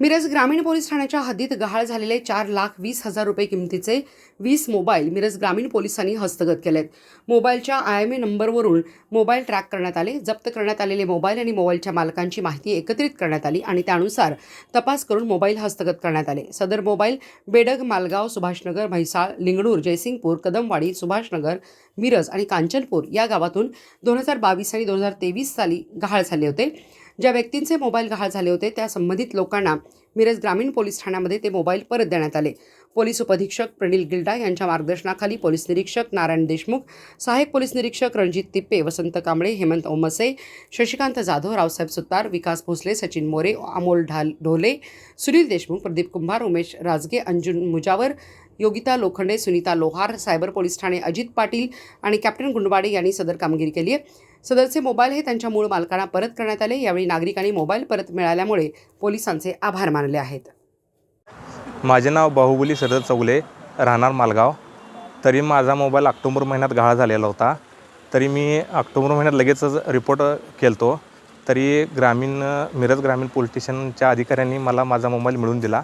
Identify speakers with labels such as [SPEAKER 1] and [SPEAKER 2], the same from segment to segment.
[SPEAKER 1] मिरज ग्रामीण पोलीस ठाण्याच्या हद्दीत गहाळ झालेले चार लाख वीस हजार रुपये किमतीचे वीस मोबाईल मिरज ग्रामीण पोलिसांनी हस्तगत केलेत. मोबाईलच्या आय एम ए नंबरवरून मोबाईल ट्रॅक करण्यात आले जप्त करण्यात आलेले मोबाईल आणि मोबाईलच्या मालकांची माहिती एकत्रित करण्यात आली आणि त्यानुसार तपास करून मोबाईल हस्तगत करण्यात आले. सदर मोबाईल बेडग मालगाव सुभाषनगर म्हैसाळ लिंगणूर जयसिंगपूर कदमवाडी सुभाषनगर मिरज आणि कांचनपूर या गावातून दोन हजार बावीस आणि दोन हजार तेवीस साली गहाळ झाले होते. ज्या व्यक्तींचे मोबाईल गहाळ झाले होते त्या संबंधित लोकांना मिरज ग्रामीण पोलीस ठाण्यामध्ये ते मोबाईल परत देण्यात आले. पोलीस उपअधीक्षक प्रणील गिल्डा यांच्या मार्गदर्शनाखाली पोलीस निरीक्षक नारायण देशमुख सहाय्यक पोलीस निरीक्षक रणजित तिप्पे वसंत कांबळे हेमंत ओमसे शशिकांत जाधव रावसाहेब सुतार विकास भोसले सचिन मोरे अमोल ढाल ढोले सुनील देशमुख प्रदीप कुंभार उमेश राजगे अंजुन मुजावर योगिता लोखंडे सुनीता लोहार सायबर पोलीस ठाणे अजित पाटील आणि कॅप्टन गुंडवाडे यांनी सदर कामगिरी केली आहे. सदरचे मोबाईल हे त्यांच्या मूळ मालकांना परत करण्यात आले. यावेळी नागरिकांनी मोबाईल परत मिळाल्यामुळे पोलिसांचे आभार मानले आहेत.
[SPEAKER 2] माझे नाव बाहुबली शरद चौगले राहणार मालगाव. तरी माझा मोबाईल ऑक्टोबर महिन्यात गहाळ झालेला होता. तरी मी ऑक्टोबर महिन्यात लगेचच रिपोर्ट केलतो. तरी ग्रामीण मिरज ग्रामीण पोलीस स्टेशनच्या अधिकाऱ्यांनी मला माझा मोबाईल मिळून दिला.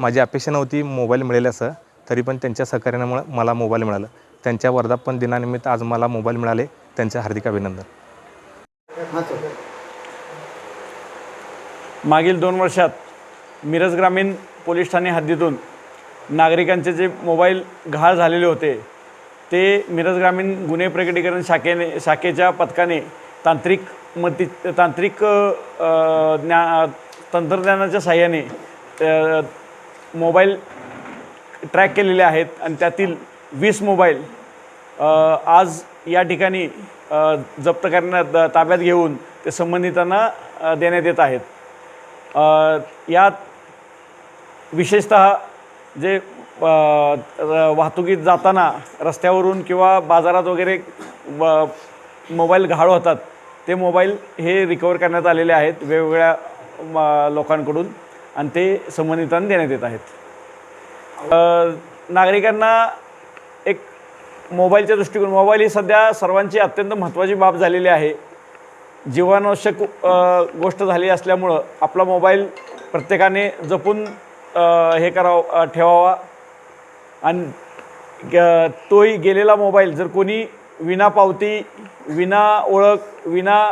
[SPEAKER 2] माझी अपेक्षा नव्हती मोबाईल मिळेल असं तरी पण त्यांच्या सहकार्यामुळे मला मोबाईल मिळालं. त्यांच्या वर्धापन दिनानिमित्त आज मला मोबाईल मिळाले. त्यांचे हार्दिक अभिनंदन.
[SPEAKER 3] मागील दोन वर्षात मिरज ग्रामीण पोलीस ठाणे हद्दीतून नागरिकांचे जे मोबाईल गहाळ झालेले होते ते मिरज ग्रामीण गुन्हे प्रकटीकरण शाखेने शाखेच्या पथकाने तांत्रिक मती तांत्रिक ज्ञा तंत्रज्ञानाच्या साह्याने मोबाईल ट्रॅक केलेले आहेत आणि त्यातील वीस मोबाईल आज या ठिकाणी जप्त करण्यात ताब्यात घेऊन ते संबंधितांना देण्यात येत आहेत. यात विशेषतः जे वाहतुकीत जाताना रस्त्यावरून किंवा बाजारात वगैरे ब- मोबाईल गहाळ होतात ते मोबाईल हे रिकवर करण्यात आलेले आहेत वेगवेगळ्या म- लोकांकडून आणि ते संबंधितांना देण्यात येत आहेत. नागरिकांना मोबाईलच्या दृष्टिकोन मोबाईल ही सध्या सर्वांची अत्यंत महत्त्वाची बाब झालेली आहे. जीवनावश्यक गोष्ट झाली असल्यामुळं आपला मोबाईल प्रत्येकाने जपून हे करावं ठेवावा. आणि ग- तोही गेलेला मोबाईल जर कोणी विना पावती विना ओळख विना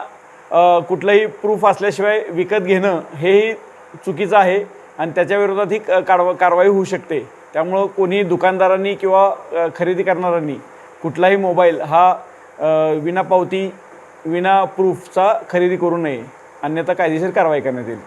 [SPEAKER 3] कुठलंही प्रूफ असल्याशिवाय विकत घेणं हेही चुकीचं आहे. आणि त्याच्या विरोधात ही क- कारवा कारवाई होऊ शकते. त्यामुळं कोणी दुकानदारांनी किंवा खरेदी करणाऱ्यांनी कुठलाही मोबाईल हा विना पावती विना प्रूफचा खरेदी करू नये. अन्यथा कायदेशीर कारवाई करण्यात येईल.